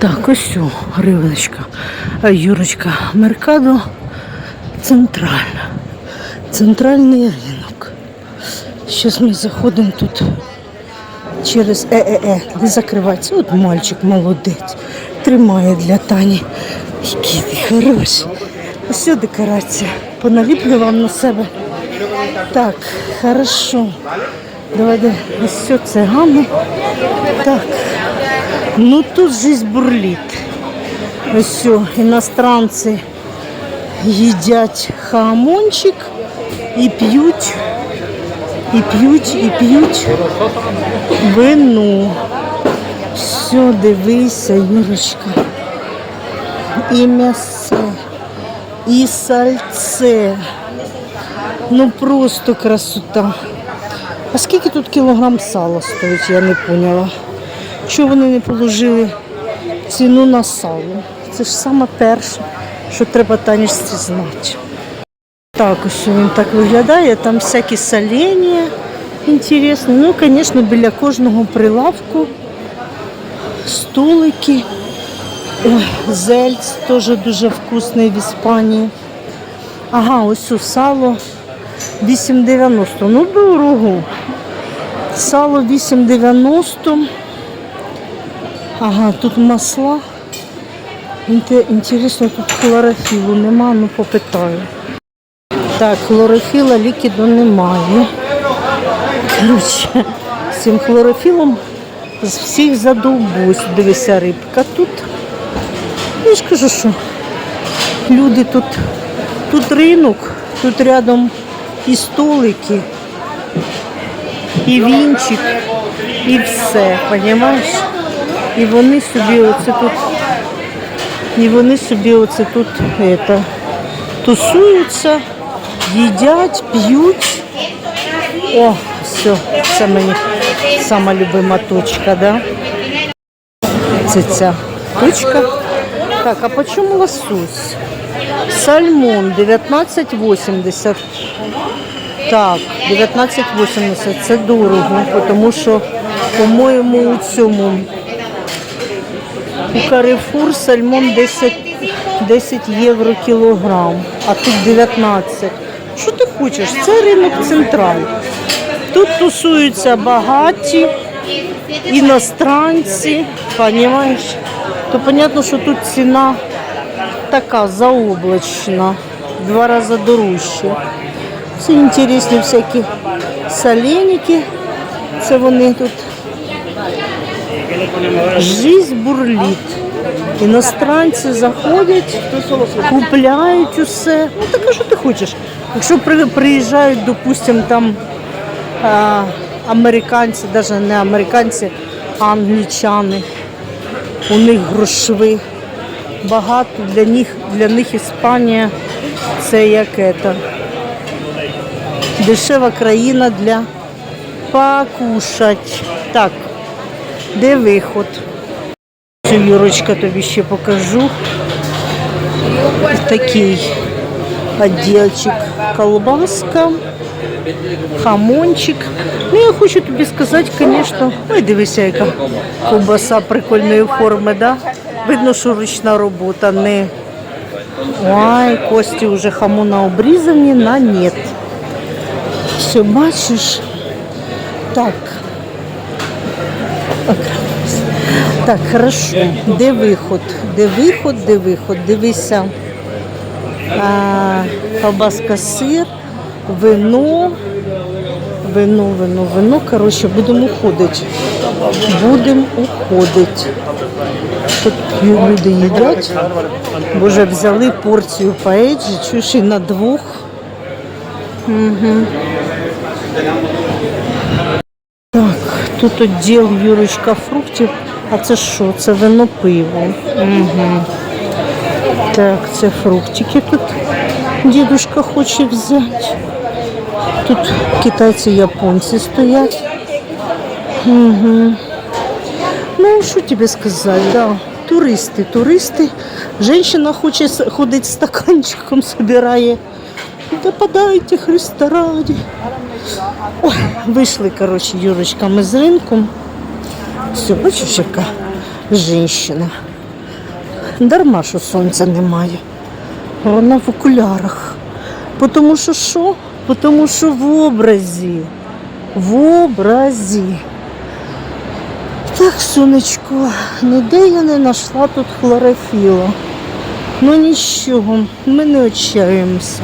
Так, ось о, риночка. А, Юрочка, Меркадо центральна. Центральний ринок. Зараз ми заходимо тут через е-е-е. Не закривається. От мальчик молодець. Тримає для Тані. Які ти хороші. Ось декорація. Поналіплю вам на себе. Так, хорошо. Давайте ось все це гамма. Так. Ну тут жизнь бурлит. Все, іностранці їдять хамончик і п'ють, і п'ють, і п'ють вино. Все, дивися, Юрочка. І м'ясо, і сальце. Ну просто красота. А скільки тут кілограм сала стоїть, я не поняла. Чого вони не положили ціну на сало? Це ж саме перше, що треба танічці знати. Так, ось він так виглядає, там всякі солення інтересні. Ну, звісно, біля кожного прилавку столики. Ой, зельц теж дуже вкусний в Іспанії. Ага, ось у сало 8,90. Ну, дорого. Сало 8,90. Ага, тут масла. Інтересно, тут хлорофілу нема, ну попитаю. Так, хлорофіла лікіду немає. Коротше, з цим хлорофілом з всіх задовбусь. Дивися, рибка тут. Я ж кажу, що люди тут, тут ринок, тут рядом і столики, і вінчик, і все, розумієш? І вони собі оце тут, і вони собі оце тут это, тусуються, їдять, п'ють. О, все, це мені сама любима точка, да? Це ця точка. Так, а по чому лосось? Сальмон 19,80. Так, 19,80. Це дорого, тому що, по-моєму, у цьому у Carrefour сальмон 10, 10 євро кілограм, а тут 19. Що ти хочеш? Це ринок централь. Тут тусуються багаті, іностранці, розумієш? То понятно, що тут ціна така заоблачна, два рази дорожче. Це інтересні всякі соленики. Це вони тут Жизнь бурліт. Іностранці заходять, купляють усе. Ну так що ти хочеш? Якщо приїжджають, допустимо, там а, американці, навіть не американці, а англічани, у них грошви. Багато для них, для них Іспанія це як это. Дешева країна для покушать. Так, де виход? Цю Юрочка тобі ще покажу. Такий відділчик. Колбаска, хамончик. Ну, я хочу тобі сказати, звісно, ой, дивися, яка ковбаса прикольної форми, да? Видно, що ручна робота, не. Ой, кості вже хамона обрізані на нет. Все, бачиш? Так. Так, хорошо. Де виход? Де виход, де виход? Дивися. А, колбаска сир, вино, вино, вино, вино. Коротше, будемо уходити. Будемо уходити. Тут люди їдять. Боже, взяли порцію паеджі, чуєш, і на двох. Так, тут відділ Юрочка фруктів. А це що? Це вино пиво. Угу. Так, це фруктики тут дідушка хоче взяти. Тут китайці японці стоять. Угу. Ну, що тобі сказати, да. Туристи, туристи. Женщина хоче ходить з стаканчиком, собирає. Да подайте Христа раді. Ой, вийшли, коротше, Юрочка, ми з ринку. Все, бачиш, яка жінка. Дарма, що сонця немає. Вона в окулярах. Тому що що? Тому що в образі. В образі. Так, сонечко, ніде я не знайшла тут хлорофіла. Ну нічого, ми не отчаємося.